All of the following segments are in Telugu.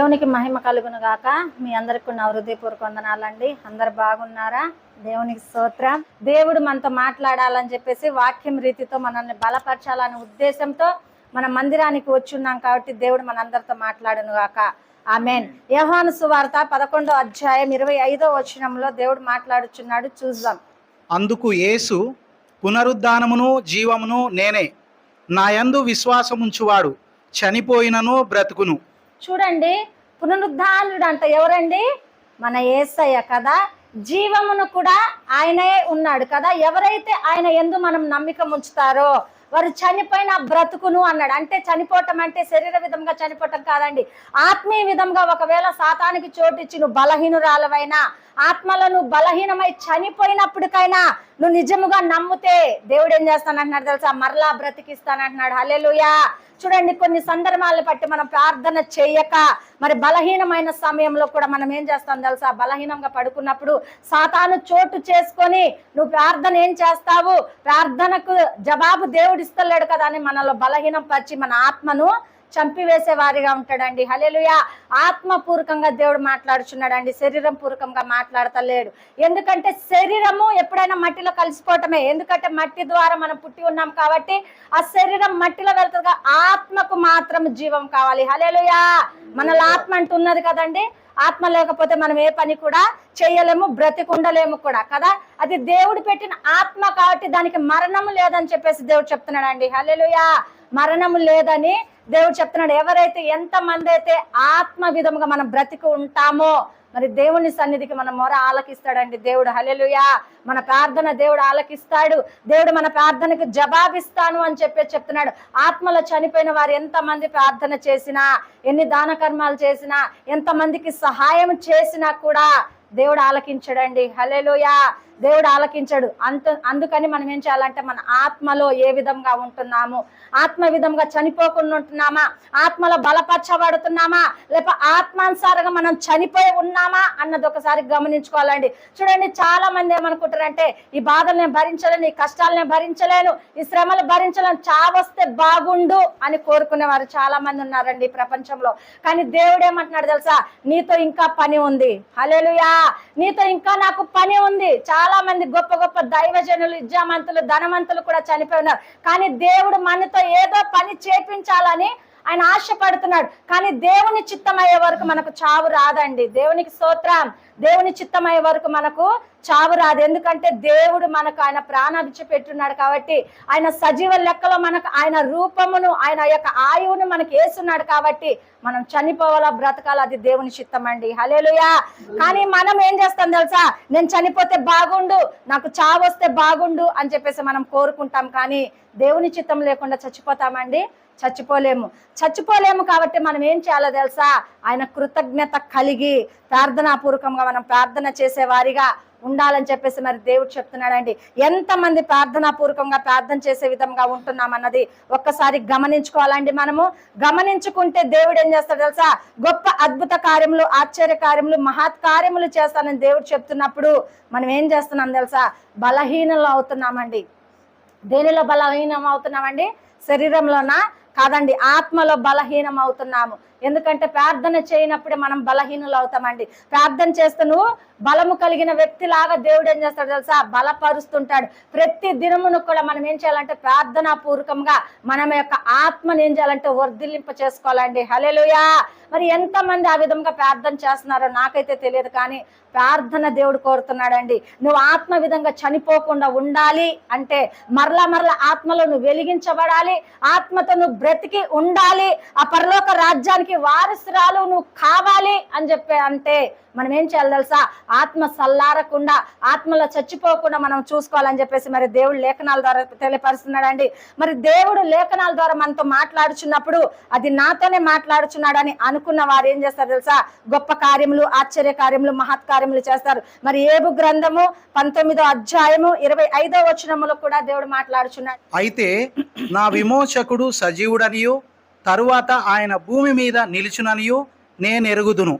దేవునికి మహిమ కలుగును గాక. మీ అందరికి నా హృదయపూర్వక వందనాలండి. అందరు బాగున్నారా? దేవునికి స్తోత్రం. దేవుడు మనతో మాట్లాడాలని చెప్పేసి వాక్యం రీతితో మనల్ని బలపరచాలనే ఉద్దేశంతో మన మందిరానికి వచ్చున్నాం కాబట్టి దేవుడు మనందరితో మాట్లాడును గాక. ఆమెన్. యోహాను సువార్త పదకొండో అధ్యాయం ఇరవై ఐదో వచనంలో దేవుడు మాట్లాడుచున్నాడు. చూద్దాం. అందుకు యేసు పునరుద్ధానమును జీవమును నేనే. నాయందు విశ్వాసముంచువాడు. చనిపోయినను బ్రతుకును. చూడండి పునరుద్ధానుడు అంట ఎవరండి? మన ఏసయ్య కదా. జీవమును కూడా ఆయనే ఉన్నాడు కదా. ఎవరైతే ఆయన ఎందు మనం నమ్మిక ఉంచుతారో వారు చనిపోయిన బ్రతుకును అన్నాడు. అంటే చనిపోవటం అంటే శరీర విధంగా చనిపోవటం కాదండి. ఆత్మీయ విధంగా ఒకవేళ సాతానికి చోటిచ్చి నువ్వు బలహీనురాలవైనా ఆత్మలో నువ్వు బలహీనమై చనిపోయినప్పటికైనా నువ్వు నిజముగా నమ్మితే దేవుడు ఏం చేస్తానంటున్నాడు తెలుసా? మరలా బ్రతికిస్తానంటున్నాడు. హలే చూడండి కొన్ని సందర్భాలను బట్టి మనం ప్రార్థన చేయక మరి బలహీనమైన సమయంలో కూడా మనం ఏం చేస్తాం తెలుసా? బలహీనంగా పడుకున్నప్పుడు సాతాను చోటు చేసుకొని నువ్వు ప్రార్థన ఏం చేస్తావు? ప్రార్థనకు జవాబు దేవుడు ఇస్తలేడు కదా అని మనలో బలహీనం పరిచి మన ఆత్మను చంపివేసే వారిగా ఉంటాడండి. హలేలుయా ఆత్మపూర్వకంగా దేవుడు మాట్లాడుచున్నాడండి. శరీరం పూర్వకంగా మాట్లాడతలేడు. ఎందుకంటే శరీరము ఎప్పుడైనా మట్టిలో కలిసిపోవటమే. ఎందుకంటే మట్టి ద్వారా మనం పుట్టి ఉన్నాం కాబట్టి ఆ శరీరం మట్టిలో వెళ్తుందిగా. ఆత్మకు మాత్రం జీవం కావాలి. హలేలుయా మనలో ఆత్మ అంటున్నది కదండి. ఆత్మ లేకపోతే మనం ఏ పని కూడా చేయలేము బ్రతికుండలేము కూడా కదా? అది దేవుడు పెట్టిన ఆత్మ కాబట్టి దానికి మరణము లేదని చెప్పేసి దేవుడు చెప్తున్నాడండి. హల్లెలూయా! మరణము లేదని దేవుడు చెప్తున్నాడు. ఎవరైతే ఎంత మంది అయితే ఆత్మ విధముగా మనం బ్రతికి ఉంటామో మరి దేవుని సన్నిధికి మన మొర ఆలకిస్తాడండి దేవుడు. హలెలుయా మన ప్రార్థన దేవుడు ఆలకిస్తాడు. దేవుడు మన ప్రార్థనకు జవాబిస్తాను అని చెప్పి చెప్తున్నాడు. ఆత్మలో చనిపోయిన వారు ఎంతమంది ప్రార్థన చేసినా ఎన్ని దాన కర్మాలు చేసినా ఎంతమందికి సహాయం చేసినా కూడా దేవుడు ఆలకించడండి. హలేలోయా దేవుడు ఆలకించడు. అంత అందుకని మనం ఏం చేయాలంటే మన ఆత్మలో ఏ విధంగా ఉంటున్నాము? ఆత్మ విధంగా చనిపోకుండా ఉంటున్నామా? ఆత్మలో బలపరచబడుతున్నామా? లేక ఆత్మానుసారంగా మనం చనిపోయి ఉన్నామా? అన్నది ఒకసారి గమనించుకోవాలండి. చూడండి చాలా మంది ఏమనుకుంటారంటే ఈ బాధలు నేను భరించలేను ఈ కష్టాలు నేను భరించలేను ఈ శ్రమలు భరించలేను చావస్తే బాగుండు అని కోరుకునే వారు చాలా మంది ఉన్నారండి ఈ ప్రపంచంలో. కానీ దేవుడు ఏమంటున్నాడు తెలుసా? నీతో ఇంకా పని ఉంది. హలేలుయా నీతో ఇంకా నాకు పని ఉంది. చాలా మంది గొప్ప గొప్ప దైవజనులు విద్యామంతులు ధనవంతులు కూడా చనిపోయి ఉన్నారు. కానీ దేవుడు మనతో ఏదో పని చేపించాలని ఆయన ఆశపడుతున్నాడు. కానీ దేవుని చిత్తమయ్యే వరకు మనకు చావు రాదండి. దేవునికి స్తోత్రం. దేవుని చిత్తమయ్యే వరకు మనకు చావు రాదు. ఎందుకంటే దేవుడు మనకు ఆయన ప్రాణాభిచ్చి పెట్టున్నాడు కాబట్టి ఆయన సజీవ లెక్కలో మనకు ఆయన రూపమును ఆయన యొక్క ఆయువును మనకి వేస్తున్నాడు కాబట్టి మనం చనిపోవాలా బ్రతకాలా అది దేవుని చిత్తం అండి హలేలుయా కానీ మనం ఏం చేస్తాం తెలుసా? నేను చనిపోతే బాగుండు నాకు చావు వస్తే బాగుండు అని చెప్పేసి మనం కోరుకుంటాం. కానీ దేవుని చిత్తం లేకుండా చచ్చిపోతామండి? చచ్చిపోలేము. చచ్చిపోలేము కాబట్టి మనం ఏం చేయాలో తెలుసా? ఆయన కృతజ్ఞత కలిగి ప్రార్థనాపూర్వకంగా మనం ప్రార్థన చేసేవారిగా ఉండాలని చెప్పేసి మరి దేవుడు చెప్తున్నాడండి. ఎంతమంది ప్రార్థనాపూర్వకంగా ప్రార్థన చేసే విధంగా ఉంటున్నాం అన్నది ఒక్కసారి గమనించుకోవాలండి మనము. గమనించుకుంటే దేవుడు ఏం చేస్తాడు తెలుసా? గొప్ప అద్భుత కార్యములు ఆశ్చర్య కార్యములు మహత్ కార్యములు చేస్తానని దేవుడు చెప్తున్నప్పుడు మనం ఏం చేస్తున్నాం తెలుసా? బలహీనలు అవుతున్నామండి. దేనిలో బలహీనం అవుతున్నామండి శరీరంలోనా? కాదండి ఆత్మలో బలహీనం అవుతున్నాము ఎందుకంటే ప్రార్థన చేయనప్పుడే మనం బలహీనులు అవుతామండి. ప్రార్థన చేస్తే నువ్వు బలము కలిగిన వ్యక్తిలాగా దేవుడు ఏం చేస్తాడు తెలుసా? బలపరుస్తుంటాడు. ప్రతి దినమును కూడా మనం ఏం చేయాలంటే ప్రార్థనా పూర్వకంగా మనం యొక్క ఆత్మని ఏం చేయాలంటే వర్ధిల్లింప చేసుకోవాలండి. హలేలుయా మరి ఎంతమంది ఆ విధంగా ప్రార్థన చేస్తున్నారో నాకైతే తెలియదు కానీ ప్రార్థన దేవుడు కోరుతున్నాడండి. నువ్వు ఆత్మ విధంగా చనిపోకుండా ఉండాలి అంటే మరలా మరలా ఆత్మలో నువ్వు వెలిగించబడాలి. ఆత్మతో నువ్వు బ్రతికి ఉండాలి. ఆ పరలోక రాజ్యానికి వారసురాలు నువ్వు కావాలి అని చెప్పి అంటే మనం ఏం చేయాలి తెలుసా? ఆత్మ సల్లారకుండా ఆత్మలో చచ్చిపోకుండా మనం చూసుకోవాలని చెప్పేసి మరి దేవుడు లేఖనాల ద్వారా తెలియపరుస్తున్నాడండి. మరి దేవుడు లేఖనాల ద్వారా మనతో మాట్లాడుచున్నప్పుడు అది నాతోనే మాట్లాడుచున్నాడని అనుకున్న వారు ఏం చేస్తారు తెలుసా? గొప్ప కార్యములు ఆశ్చర్య కార్యములు మహత్ కార్యములు చేస్తారు. మరి ఏబు గ్రంథము పంతొమ్మిదో అధ్యాయము ఇరవై ఐదో వచనములో కూడా దేవుడు మాట్లాడుచున్నాడు. అయితే నా విమోచకుడు సజీవుడనియు తరువాత ఆయన భూమి మీద నిలుచుననియు నేను ఎరుగుదును.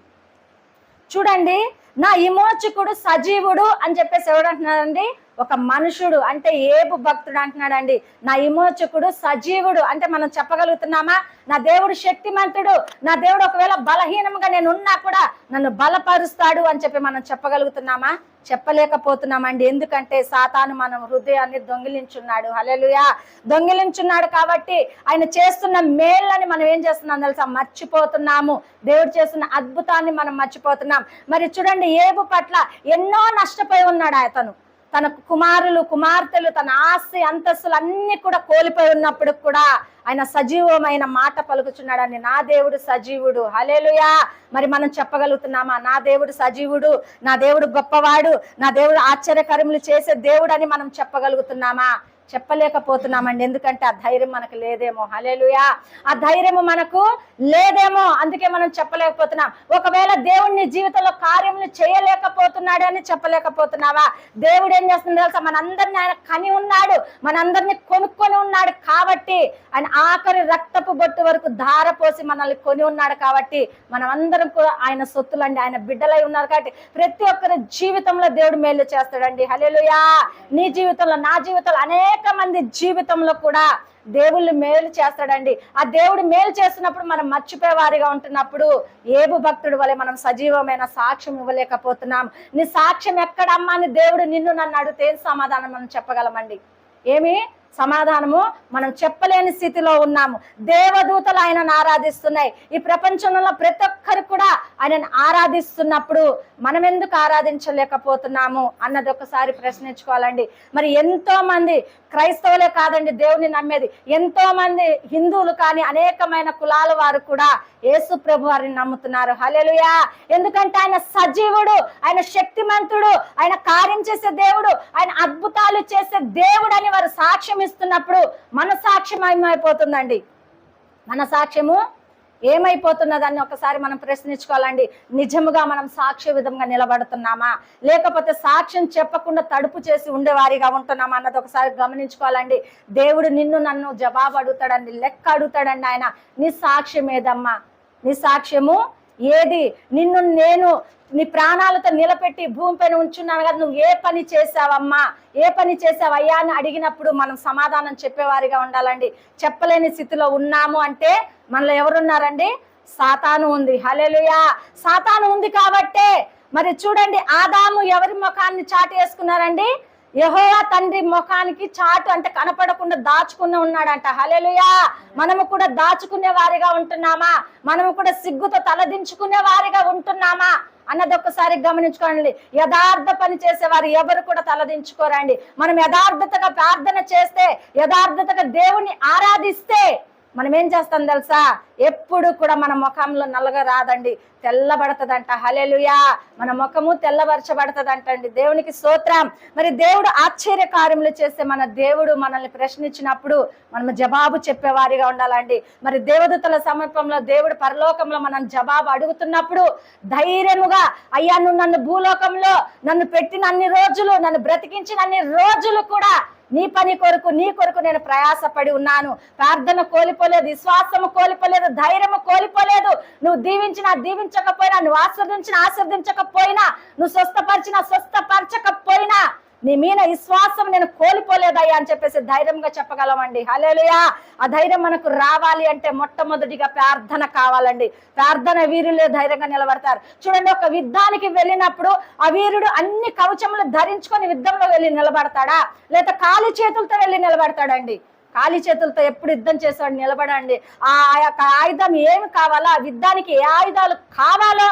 చూడండి నా విమోచకుడు సజీవుడు అని చెప్పేసి ఎవడంటున్నారండి ఒక మనుషుడు అంటే ఏబు భక్తుడు అంటున్నాడండి. నా విమోచకుడు సజీవుడు. అంటే మనం చెప్పగలుగుతున్నామా? నా దేవుడు శక్తిమంతుడు. నా దేవుడు ఒకవేళ బలహీనంగా నేను ఉన్నా కూడా నన్ను బలపరుస్తాడు అని చెప్పి మనం చెప్పగలుగుతున్నామా? చెప్పలేకపోతున్నామండి. ఎందుకంటే సాతాను మనం హృదయాన్ని దొంగిలించున్నాడు. హలెలుయా దొంగిలించున్నాడు కాబట్టి ఆయన చేస్తున్న మేళ్ళని మనం ఏం చేస్తున్నాం తెలుసా? మర్చిపోతున్నాము. దేవుడు చేస్తున్న అద్భుతాన్ని మనం మర్చిపోతున్నాం. మరి చూడండి ఏబు పట్ల ఎన్నో నష్టపోయి ఉన్నాడు అతను. తన కుమారులు కుమార్తెలు తన ఆస్తి అంతస్తులు అన్ని కూడా కోల్పోయి ఉన్నప్పుడు కూడా ఆయన సజీవమైన మాట పలుకుచున్నాడని నా దేవుడు సజీవుడు. హలేలుయా మరి మనం చెప్పగలుగుతున్నామా? నా దేవుడు సజీవుడు నా దేవుడు గొప్పవాడు నా దేవుడు ఆశ్చర్యకరములు చేసే దేవుడు అని మనం చెప్పగలుగుతున్నామా? చెప్పలేకపోతున్నామండి. ఎందుకంటే ఆ ధైర్యం మనకు లేదేమో. హలేలుయా ఆ ధైర్యము మనకు లేదేమో. అందుకే మనం చెప్పలేకపోతున్నాం. ఒకవేళ దేవుడిని జీవితంలో కార్యములు చేయలేకపోతున్నాడు అని చెప్పలేకపోతున్నావా? దేవుడు ఏం చేస్తుంది తెలుసా? మనందరిని ఆయన కని ఉన్నాడు. మనందరిని కొనుక్కొని ఉన్నాడు కాబట్టి ఆయన ఆఖరి రక్తపు బొట్టు వరకు ధార పోసి మనల్ని కొని ఉన్నాడు కాబట్టి మనం అందరం కూడా ఆయన సొత్తులండి. ఆయన బిడ్డలై ఉన్నారు కాబట్టి ప్రతి ఒక్కరి జీవితంలో దేవుడు మేలు చేస్తాడండి. హలేలుయా నీ జీవితంలో నా జీవితంలో అనేక మంది జీవితంలో కూడా దేవుళ్ళు మేలు చేస్తాడండి. ఆ దేవుడు మేలు చేస్తున్నప్పుడు మనం మర్చిపోయే వారిగా ఉంటున్నప్పుడు ఏబు భక్తుడు వలె మనం సజీవమైన సాక్ష్యం ఇవ్వలేకపోతున్నాం. నీ సాక్ష్యం ఎక్కడమ్మా అని దేవుడు నిన్ను నన్ను అడిగితే ఏం సమాధానం మనం చెప్పగలమండి? ఏమి? సమాధానము మనం చెప్పలేని స్థితిలో ఉన్నాము. దేవదూతలు ఆయనను ఆరాధిస్తున్నాయి. ఈ ప్రపంచంలో ప్రతి ఒక్కరు కూడా ఆయనను ఆరాధిస్తున్నప్పుడు మనం ఎందుకు ఆరాధించలేకపోతున్నాము అన్నది ఒకసారి ప్రశ్నించుకోవాలండి. మరి ఎంతో మంది క్రైస్తవులే కాదండి దేవుని నమ్మేది. ఎంతో మంది హిందువులు కానీ అనేకమైన కులాల వారు కూడా యేసు ప్రభు వారిని నమ్ముతున్నారు. హలెలుయా ఎందుకంటే ఆయన సజీవుడు ఆయన శక్తిమంతుడు ఆయన కార్యం చేసే దేవుడు ఆయన అద్భుతాలు చేసే దేవుడు అని వారు సాక్ష్యం ఇస్తున్నప్పుడు మన సాక్ష్యం ఏమైపోతుందండి మన సాక్ష్యము ఏమైపోతున్నదని ఒకసారి మనం ప్రశ్నించుకోవాలండి. నిజముగా మనం సాక్ష్య విధంగా నిలబడుతున్నామా? లేకపోతే సాక్ష్యం చెప్పకుండా తడుపు చేసి ఉండేవారిగా ఉంటున్నామా అన్నది ఒకసారి గమనించుకోవాలండి. దేవుడు నిన్ను నన్ను జవాబు అడుగుతాడండి లెక్క అడుగుతాడండి ఆయన. నీ సాక్ష్యం ఏదమ్మా నీ సాక్ష్యము ఏది? నిన్ను నేను నీ ప్రాణాలతో నిలబెట్టి భూమిపైన ఉంచున్నాను కదా నువ్వు ఏ పని చేసావమ్మా ఏ పని చేసావయ్యా అని అడిగినప్పుడు మనం సమాధానం చెప్పేవారిగా ఉండాలండి. చెప్పలేని స్థితిలో ఉన్నాము అంటే మనలో ఎవరున్నారండి? సాతాను ఉంది. హలెలుయా సాతాను ఉంది కాబట్టే మరి చూడండి ఆదాము ఎవరి ముఖాన్ని చాటు వేసుకున్నారండి యహోవా తండ్రి ముఖానికి చాటు అంటే కనపడకుండా దాచుకుని ఉన్నాడంట. హలెలుయా మనము కూడా దాచుకునే వారిగా ఉంటున్నామా? మనము కూడా సిగ్గుతో తలదించుకునే వారిగా ఉంటున్నామా? అన్నది ఒక్కసారి గమనించుకోండి. యథార్థ పని చేసేవారు ఎవరు కూడా తలదించుకోరండి. మనం యథార్థతగా ప్రార్థన చేస్తే యథార్థతగా దేవుని ఆరాధిస్తే మనం ఏం చేస్తాం తెలుసా? ఎప్పుడు కూడా మన ముఖంలో నల్లగా రాదండి. తెల్లబడతదంట. హలెలుయా మన ముఖము తెల్లబరచబడతదంటండి. దేవునికి స్తోత్రం. మరి దేవుడు ఆశ్చర్య కార్యములు చేస్తే మన దేవుడు మనల్ని ప్రశ్నించినప్పుడు మనం జవాబు చెప్పేవారిగా ఉండాలండి. మరి దేవదూతల సమీపంలో దేవుడు పరలోకంలో మనం జవాబు అడుగుతున్నప్పుడు ధైర్యముగా అయ్యా నువ్వు నన్ను భూలోకంలో నన్ను పెట్టిన అన్ని రోజులు నన్ను బ్రతికించిన అన్ని రోజులు కూడా నీ పని కొరకు నీ కొరకు నేను ప్రయాసపడి ఉన్నాను. ప్రార్థన కోల్పోలేదు విశ్వాసము కోల్పోలేదు ధైర్యము కోల్పోలేదు. నువ్వు దీవించినా దీవించకపోయినా నువ్వు ఆస్వాదించినా ఆస్వాదించకపోయినా నువ్వు స్వస్థపరిచినా స్వస్థపరచకపోయినా నీ మీద విశ్వాసం నేను కోల్పోలేదయ్యా అని చెప్పేసి ధైర్యంగా చెప్పగలమండి. హలేలుయా ఆ ధైర్యం మనకు రావాలి అంటే మొట్టమొదటిగా ప్రార్థన కావాలండి. ప్రార్థన వీరులే ధైర్యంగా నిలబడతారు. చూడండి ఒక యుద్ధానికి వెళ్ళినప్పుడు ఆ వీరుడు అన్ని కవచములు ధరించుకొని యుద్ధంలో వెళ్ళి నిలబడతాడా? లేదా ఖాళీ చేతులతో వెళ్ళి నిలబడతాడండి? ఖాళీ చేతులతో ఎప్పుడు యుద్ధం చేసాడు నిలబడండి. ఆ యొక్క ఆయుధం ఏమి కావాలో ఆ యుద్ధానికి ఏ ఆయుధాలు కావాలో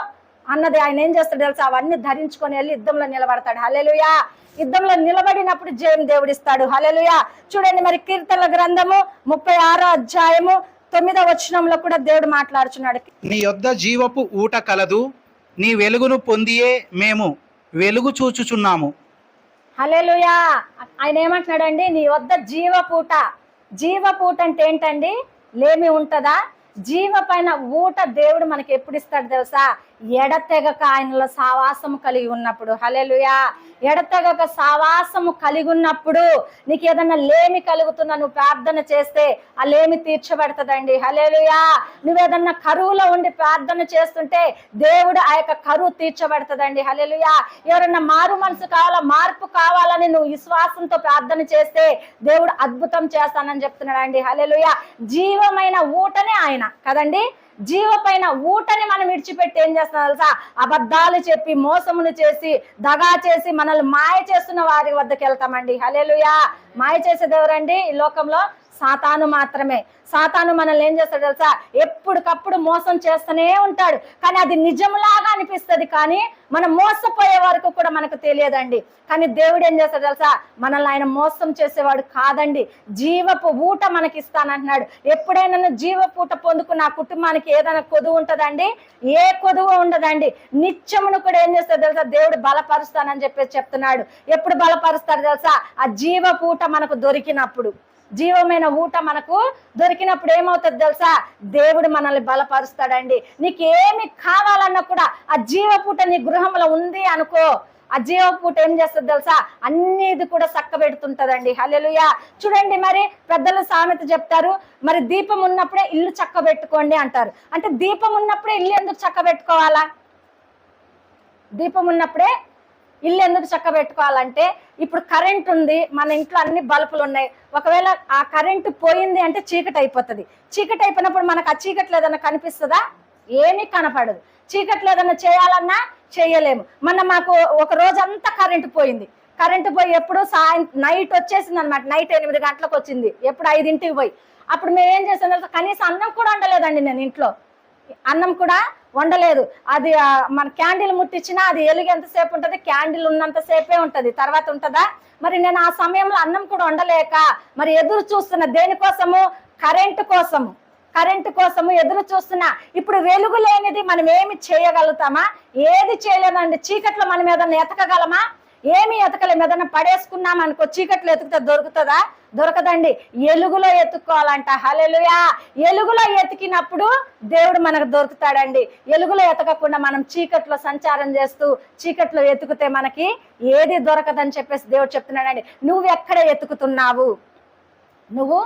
అన్నది ఆయన ఏం చేస్తాడు తెలుసా? అవన్నీ ధరించుకొని వెళ్ళి యుద్ధంలో నిలబడతాడు. హలేలుయా యుద్ధంలో నిలబడినప్పుడు జయం దేవుడిస్తాడు. హల్లెలూయా. చూడండి మరి కీర్తనల గ్రంథము ముప్పై ఆరో అధ్యాయము తొమ్మిదో వచనంలో కూడా దేవుడు మాట్లాడుచున్నాడు. నీ యొద్ద జీవపు ఊట కలదు నీ వెలుగును పొందియే మేము వెలుగు చూచుచున్నాము. హల్లెలూయా. ఆయన ఏమంటున్నాడండి? నీ వద్ద జీవపూట జీవపూట అంటే ఏంటండి? లేమి ఉంటదా? జీవ పైన ఊట దేవుడు మనకి ఎప్పుడు ఇస్తాడు తెలుసా? ఎడతెగక ఆయనలో సావాసము కలిగి ఉన్నప్పుడు. హలెలుయా ఎడతెగక సావాసము కలిగి ఉన్నప్పుడు నీకు ఏదన్నా లేమి కలుగుతున్నా నువ్వు ప్రార్థన చేస్తే ఆ లేమి తీర్చబడుతుందండి. హలేలుయా నువ్వేదన్నా కరువులో ఉండి ప్రార్థన చేస్తుంటే దేవుడు ఆ యొక్క కరువు తీర్చబడుతుందండి. హలేలుయా ఎవరన్నా మారు మనసు కావాలా మార్పు కావాలని నువ్వు విశ్వాసంతో ప్రార్థన చేస్తే దేవుడు అద్భుతం చేస్తానని చెప్తున్నాడు అండి హలేలుయా జీవమైన ఊటనే ఆయన కదండి? జీవపైన ఊటని మనం విడిచిపెట్టి ఏం చేస్తున్నాం తెలుసా? అబద్ధాలు చెప్పి మోసములు చేసి దగా చేసి మనల్ని మాయ చేస్తున్న వారి వద్దకు వెళ్తామండి. హలేలుయా మాయ చేసేది ఎవరండి? ఈ లోకంలో సాతాను మాత్రమే. సాతాను మనల్ని ఏం చేస్తాడు తెలుసా? ఎప్పటికప్పుడు మోసం చేస్తూనే ఉంటాడు. కానీ అది నిజంలాగా అనిపిస్తుంది కానీ మనం మోసపోయే వరకు కూడా మనకు తెలియదండి. కానీ దేవుడు ఏం చేస్తాడు తెలుసా? మనల్ని ఆయన మోసం చేసేవాడు కాదండి. జీవపు ఊట మనకి ఇస్తానంటున్నాడు ఎప్పుడైనా జీవపూట పొందుకున్న ఆ కుటుంబానికి ఏదైనా కొదువు ఉంటుందండి? ఏ కొదువు ఉండదండి. నిత్యమును కూడా ఏం చేస్తాడు తెలుసా? దేవుడు బలపరుస్తానని చెప్పేసి చెప్తున్నాడు. ఎప్పుడు బలపరుస్తాడు తెలుసా? ఆ జీవపూట మనకు దొరికినప్పుడు. జీవమైన ఊట మనకు దొరికినప్పుడు ఏమవుతుంది తెలుసా? దేవుడు మనల్ని బలపరుస్తాడండి. నీకు ఏమి కావాలన్నా కూడా ఆ జీవపూట నీ గృహంలో ఉంది అనుకో. ఆ జీవపూట ఏం చేస్తుంది తెలుసా? అన్నిది కూడా చక్క పెడుతుంటదండి హలెలుయా చూడండి మరి పెద్దలు సామెత చెప్తారు. మరి దీపం ఉన్నప్పుడే ఇల్లు చక్క పెట్టుకోండి అంటారు. అంటే దీపం ఉన్నప్పుడే ఇల్లు ఎందుకు చక్క పెట్టుకోవాలా దీపం ఉన్నప్పుడే ఇల్లు ఎందుకు చక్క పెట్టుకోవాలంటే ఇప్పుడు కరెంట్ ఉంది మన ఇంట్లో అన్ని బల్బులు ఉన్నాయి. ఒకవేళ ఆ కరెంటు పోయింది అంటే చీకటి అయిపోతుంది. చీకటి అయిపోయినప్పుడు మనకు ఆ చీకట్లు ఏదైనా కనిపిస్తుందా? ఏమీ కనపడదు. చీకట్లు ఏదైనా చేయాలన్నా చేయలేము. మొన్న మాకు ఒక రోజంతా కరెంటు పోయింది. కరెంటు పోయి ఎప్పుడు సాయం నైట్ వచ్చేసింది అనమాట నైట్ ఎనిమిది గంటలకు వచ్చింది. ఎప్పుడు ఐదింటికి పోయి. అప్పుడు మేము ఏం చేసాం కనీసం అన్నం కూడా ఉండలేదండి నేను ఇంట్లో. అన్నం కూడా ఉండలేదు అది మన క్యాండిల్ ముట్టించినా అది ఎలుగు ఎంతసేపు ఉంటుంది? క్యాండిల్ ఉన్నంతసేపే ఉంటుంది. తర్వాత ఉంటుందా? మరి నేను ఆ సమయంలో అన్నం కూడా ఉండలేక మరి ఎదురు చూస్తున్న దేనికోసము? కరెంటు కోసము. కరెంటు కోసము ఎదురు చూస్తున్నా ఇప్పుడు వెలుగు లేనిది మనం ఏమి చేయగలుగుతామా? ఏది చేయలేదండి చీకట్లో మనం ఏదన్నా ఎతకగలమా? ఏమి ఎతకలేము ఏదైనా పడేసుకున్నాం అనుకో చీకట్లో ఎతికితే దొరుకుతుందా? దొరకదండి. ఎలుగులో ఎత్తుక్కోవాలంట హలెలుయా ఎలుగులో ఎతికినప్పుడు దేవుడు మనకు దొరుకుతాడండి. ఎలుగులో ఎతకకుండా మనం చీకట్లో సంచారం చేస్తూ చీకట్లో ఎతుకుతే మనకి ఏది దొరకదని చెప్పేసి దేవుడు చెప్తున్నాడండి. నువ్వు ఎక్కడ ఎతుకుతున్నావు? నువ్వు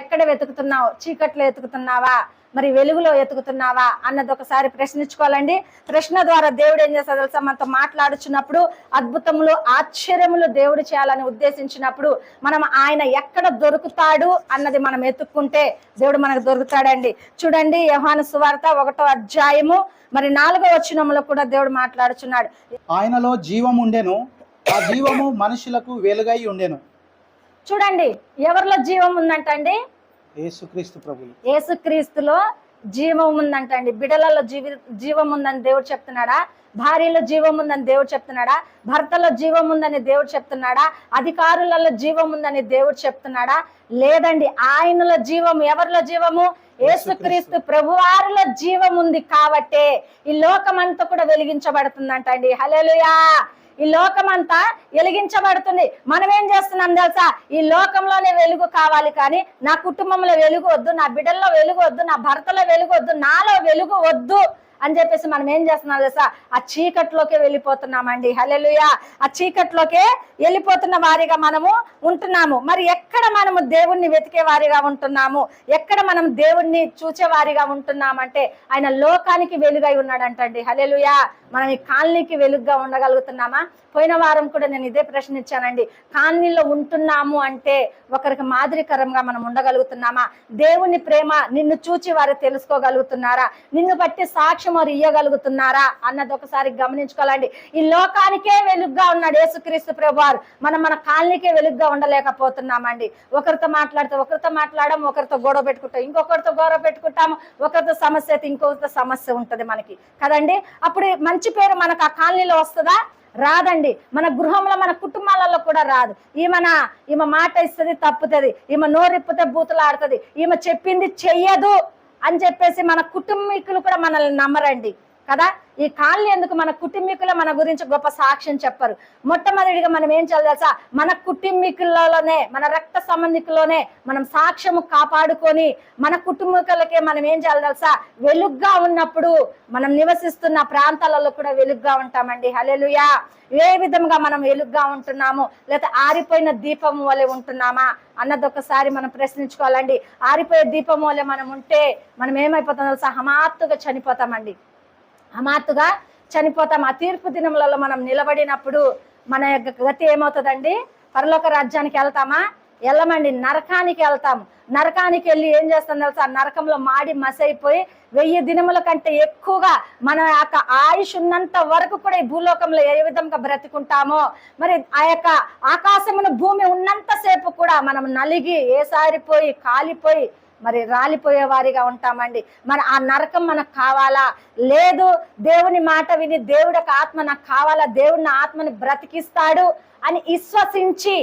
ఎక్కడ వెతుకుతున్నావు? చీకట్లో ఎతుకుతున్నావా? మరి వెలుగులో ఎతుకుతున్నావా అన్నది ఒకసారి ప్రశ్నించుకోవాలండి. ప్రశ్న ద్వారా దేవుడు ఏం చేస్తాడు తెలుసా? మనతో మాట్లాడుచున్నప్పుడు అద్భుతములు ఆశ్చర్యములు దేవుడు చేయాలని ఉద్దేశించినప్పుడు మనం ఆయన ఎక్కడ దొరుకుతాడు అన్నది మనం ఎత్తుక్కుంటే దేవుడు మనకు దొరుకుతాడండి. చూడండి యోహాను సువార్త ఒకటో అధ్యాయము మరి నాలుగో వచనంలో కూడా దేవుడు మాట్లాడుచున్నాడు. ఆయనలో జీవం ఉండెను ఆ జీవము మనుషులకు వెలుగై ఉండెను. చూడండి ఎవరిలో జీవం ఉందంటండి? యేసుక్రీస్తు ప్రభులు యేసుక్రీస్తులో జీవం ఉందంటండి బిడలలో జీవి జీవం ఉందని దేవుడు చెప్తున్నాడా? భార్యలో జీవం ఉందని దేవుడు చెప్తున్నాడా? భర్తలో జీవం ఉందని దేవుడు చెప్తున్నాడా? అధికారులలో జీవం ఉందని దేవుడు చెప్తున్నాడా? లేదండి. ఆయనలో జీవం ఎవరిలో జీవము? యేసుక్రీస్తు ప్రభువారిలో జీవం ఉంది కాబట్టే ఈ లోకమంతా కూడా వెలిగించబడుతుందంట అండి. హల్లెలూయా! ఈ లోకమంతా వెలిగించబడుతుంది. మనం ఏం చేస్తున్నాం తెలుసా? ఈ లోకంలోనే వెలుగు కావాలి కానీ నా కుటుంబంలో వెలుగు వద్దు నా బిడ్డల్లో వెలుగు వద్దు నా భర్తలో వెలుగు వద్దు నాలో వెలుగు వద్దు. అని చెప్పేసి మనం ఏం చేస్తున్నాం తెలుసా? ఆ చీకట్లోకే వెళ్ళిపోతున్నామండి. హలెలుయా ఆ చీకట్లోకే వెళ్ళిపోతున్న వారిగా మనము ఉంటున్నాము. మరి ఎక్కడ మనము దేవుణ్ణి వెతికే వారిగా ఉంటున్నాము? ఎక్కడ మనం దేవుణ్ణి చూచే వారిగా ఉంటున్నామంటే ఆయన లోకానికి వెలుగై ఉన్నాడంటండి. హలెలుయా మనం ఈ కాలనీకి వెలుగుగా ఉండగలుగుతున్నామా? పోయిన వారం కూడా నేను ఇదే ప్రశ్న ఇచ్చానండి. కాలనీలో ఉంటున్నాము అంటే ఒకరికి మాదిరికరంగా మనం ఉండగలుగుతున్నామా? దేవుని ప్రేమ నిన్ను చూచి వారు తెలుసుకోగలుగుతున్నారా? నిన్ను బట్టి సాక్షి సాక్ష్యం వారు ఇయ్యగలుగుతున్నారా అన్నది ఒకసారి గమనించుకోవాలండి. ఈ లోకానికే వెలుగుగా ఉన్నాడు యేసుక్రీస్తు ప్రభువారు. మనం మన కాలనీకే వెలుగుగా ఉండలేకపోతున్నామండి. ఒకరితో మాట్లాడితే ఒకరితో మాట్లాడడం ఒకరితో గొడవ పెట్టుకుంటాం ఇంకొకరితో గొడవ పెట్టుకుంటాము. ఒకరితో సమస్య అయితే ఇంకొకరితో సమస్య ఉంటుంది మనకి. కదండి? అప్పుడు మంచి పేరు మనకు ఆ కాలనీలో వస్తుందా? రాదండి. మన గృహంలో మన కుటుంబాలలో కూడా రాదు. ఈమెన ఈమె మాట ఇస్తుంది తప్పుతుంది. ఈమె నోరిప్పితే బూతులాడుతుంది. ఈమె చెప్పింది చెయ్యదు. అని చెప్పేసి మన కుటుంబీకులు కూడా మనల్ని నమ్మరండి. కదా? ఈ కాళ్ళు ఎందుకు మన కుటుంబీకులు మన గురించి గొప్ప సాక్ష్యం చెప్పరు. మొట్టమొదటిగా మనం ఏం చేయాలి మన కుటుంబీకులలోనే మన రక్త సంబంధికులోనే మనం సాక్ష్యము కాపాడుకొని మన కుటుంబీకులకే మనం ఏం చేయాలి తెలుసా? వెలుగ్గా ఉన్నప్పుడు మనం నివసిస్తున్న ప్రాంతాలలో కూడా వెలుగ్గా ఉంటామండి. హలెలుయా ఏ విధంగా మనం వెలుగ్గా ఉంటున్నాము? లేదా ఆరిపోయిన దీపం వలె ఉంటున్నామా? అన్నది ఒకసారి మనం ప్రశ్నించుకోవాలండి. ఆరిపోయే దీపం వలె మనం ఉంటే మనం ఏమైపోతాం తెలుసా? హమాత్తుగా చనిపోతామండి. హమాత్తుగా చనిపోతాం. ఆ తీర్పు దినములలో మనం నిలబడినప్పుడు మన యొక్క గతి ఏమవుతుందండి? పరలోక రాజ్యానికి వెళ్తామా? వెళ్ళమండి. నరకానికి వెళ్తాం. నరకానికి వెళ్ళి ఏం చేస్తాం తెలుసా? నరకంలో మాడి మసైపోయి వెయ్యి దినముల కంటే ఎక్కువగా మన యొక్క ఆయుష్ ఉన్నంత వరకు కూడా ఈ భూలోకంలో ఏ విధంగా బ్రతుకుంటామో మరి ఆ యొక్క ఆకాశమున భూమి ఉన్నంతసేపు కూడా మనం నలిగి ఏసారిపోయి కాలిపోయి మరి రాలిపోయే వారిగా ఉంటామండి. మన ఆ నరకం మనకు కావాలా? లేదు దేవుని మాట విని దేవుడికి ఆత్మ నాకు కావాలా? దేవుడిని ఆత్మని బ్రతికిస్తాడు అని విశ్వసించి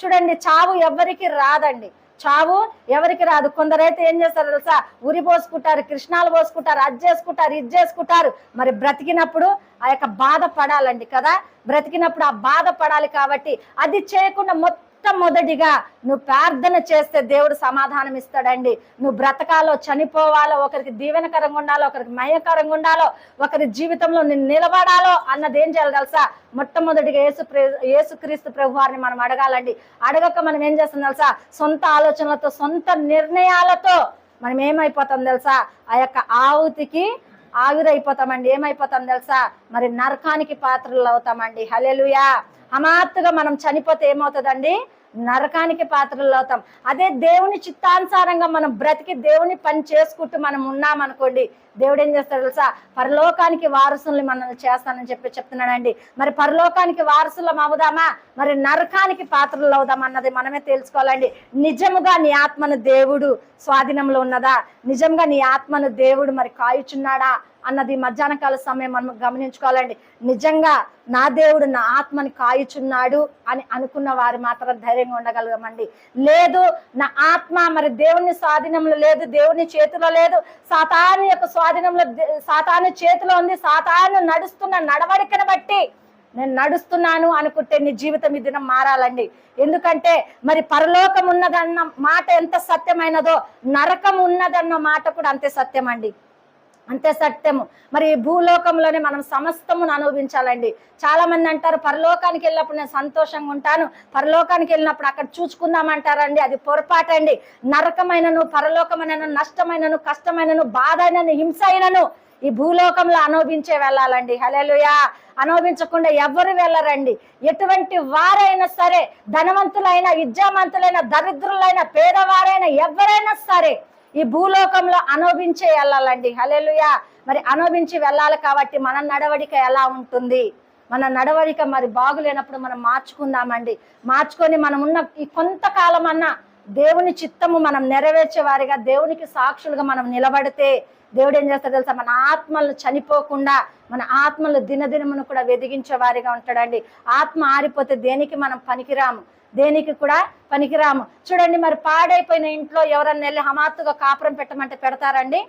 చూడండి చావు ఎవరికి రాదండి. చావు ఎవరికి రాదు. కొందరైతే ఏం చేస్తారు తెలుసా? ఉరి పోసుకుంటారు కృష్ణాలు పోసుకుంటారు అది చేసుకుంటారు ఇది చేసుకుంటారు. మరి బ్రతికినప్పుడు ఆ యొక్క బాధ పడాలండి కదా? బ్రతికినప్పుడు ఆ బాధ పడాలి కాబట్టి అది చేయకుండా మొత్తం మొట్టమొదటిగా నువ్వు ప్రార్థన చేస్తే దేవుడు సమాధానం ఇస్తాడండి. నువ్వు బ్రతకాలో చనిపోవాలో ఒకరికి దీవెనకరంగా ఉండాలో ఒకరికి మయకరంగా ఉండాలో ఒకరి జీవితంలో నేను నిలబడాలో అన్నది ఏం చేయాలి తెలుసా? మొట్టమొదటిగా యేసు ప్రే- యేసుక్రీస్తు ప్రభు వారిని మనం అడగాలండి. అడగక మనం ఏం చేస్తాం తెలుసా? సొంత ఆలోచనలతో సొంత నిర్ణయాలతో మనం ఏమైపోతాం తెలుసా? ఆ యొక్క ఆవుతికి ఆవిరైపోతామండి. ఏమైపోతాం తెలుసా? మరి నరకానికి పాత్రలు అవుతామండి. హలెలుయా హమాత్తుగా మనం చనిపోతే ఏమవుతుందండి? నరకానికి పాత్రలు అవుతాం. అదే దేవుని చిత్తానుసారంగా మనం బ్రతికి దేవుని పని చేసుకుంటూ మనం ఉన్నామనుకోండి దేవుడు ఏం చేస్తాడు తెలుసా? పరలోకానికి వారసుల్ని మనల్ని చేస్తానని చెప్పి చెప్తున్నాడండి. మరి పరలోకానికి వారసులం అవుదామా? మరి నరకానికి పాత్రలు అవుదాం అన్నది మనమే తెలుసుకోవాలండి. నిజముగా నీ ఆత్మను దేవుడు స్వాధీనంలో ఉన్నదా? నిజంగా నీ ఆత్మను దేవుడు మరి కాయుచున్నాడా? అన్నది మధ్యాహ్న కాల సమయం మనం గమనించుకోవాలండి. నిజంగా నా దేవుడు నా ఆత్మని కాయుచున్నాడు అని అనుకున్న వారు మాత్రం ధైర్యంగా ఉండగలగమండి. లేదు నా ఆత్మ మరి దేవుని స్వాధీనంలో లేదు దేవుని చేతిలో లేదు. సాతాను యొక్క స్వాధీనంలో సాతాను చేతిలో ఉంది. సాతాను నడుస్తున్న నడవడికను బట్టి నేను నడుస్తున్నాను అనుకుంటే నీ జీవితం ఈ దినం మారాలండి. ఎందుకంటే మరి పరలోకం ఉన్నదన్న మాట ఎంత సత్యమైనదో నరకం ఉన్నదన్న మాట కూడా అంతే సత్యమండి. అంతే సత్యము. మరి ఈ భూలోకంలోనే మనం సమస్తమును అనుభవించాలండి. చాలా మంది అంటారు పరలోకానికి వెళ్ళినప్పుడు నేను సంతోషంగా ఉంటాను. పరలోకానికి వెళ్ళినప్పుడు అక్కడ చూసుకుందామంటారండి. అది పొరపాటండి. నరకమైనను పరలోకమైనను నష్టమైనను కష్టమైనను బాధ అయినను హింస అయినను ఈ భూలోకంలో అనుభవించే వెళ్ళాలండి. హలేలుయా అనుభవించకుండా ఎవరు వెళ్ళరండి. ఎటువంటి వారైనా సరే ధనవంతులైన విద్యావంతులైన దరిద్రులైన పేదవారైన ఎవరైనా సరే ఈ భూలోకంలో అనుభవించే వెళ్ళాలండి. హలేలుయా మరి అనుభవించి వెళ్ళాలి కాబట్టి మన నడవడిక ఎలా ఉంటుంది? మన నడవడిక మరి బాగులేనప్పుడు మనం మార్చుకుందామండి. మార్చుకొని మనం ఉన్న ఈ కొంతకాలం అన్నా దేవుని చిత్తము మనం నెరవేర్చే వారిగా దేవునికి సాక్షులుగా మనం నిలబడితే దేవుడు ఏం చేస్తాడు తెలుసా? మన ఆత్మలను చనిపోకుండా మన ఆత్మలు దినదినమును కూడా వెదిగించే వారిగా ఉంటాడండి. ఆత్మ ఆరిపోతే దేనికి మనం పనికిరాము? దేనికి కూడా పనికిరాము. చూడండి మరి పాడైపోయిన ఇంట్లో ఎవరన్నా వెళ్ళి హమాత్తుగా కాపురం పెట్టమంటే పెడతారండి?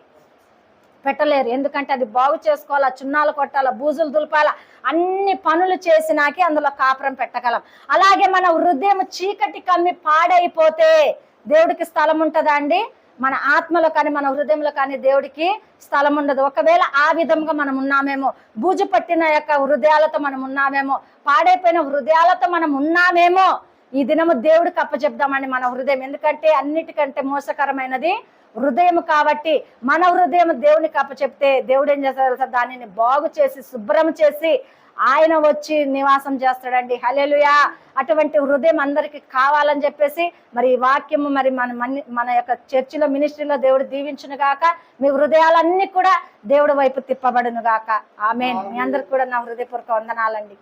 పెట్టలేరు. ఎందుకంటే అది బాగు చేసుకోవాలా చున్నాలు కొట్టాలా బూజులు దులపాలా అన్ని పనులు చేసినాకే అందులో కాపురం పెట్టగలం. అలాగే మన హృదయం చీకటి కమ్మి పాడైపోతే దేవుడికి స్థలం ఉంటుందా అండి? మన ఆత్మలో కానీ మన హృదయంలో కానీ దేవుడికి స్థలం ఉండదు. ఒకవేళ ఆ విధంగా మనం ఉన్నామేమో బూజు పట్టిన యొక్క హృదయాలతో మనం ఉన్నామేమో పాడైపోయిన హృదయాలతో మనం ఉన్నామేమో ఈ దినము దేవుడికి అప్పచెప్దామండి మన హృదయం. ఎందుకంటే అన్నిటికంటే మోసకరమైనది హృదయం కాబట్టి మన హృదయం దేవునికి అప్పచెప్తే దేవుడు ఏం చేస్తాడు దానిని బాగు చేసి శుభ్రం చేసి ఆయన వచ్చి నివాసం చేస్తాడండి. హలెలుయా అటువంటి హృదయం అందరికి కావాలని చెప్పేసి మరి ఈ వాక్యము మరి మన- మన యొక్క చర్చిలో మినిస్ట్రీలో దేవుడు దీవించును గాక మీ హృదయాలన్నీ కూడా దేవుడి వైపు తిప్పబడును గాక ఆమె మీ అందరికి కూడా నా హృదయపూర్వక వందనాలండి.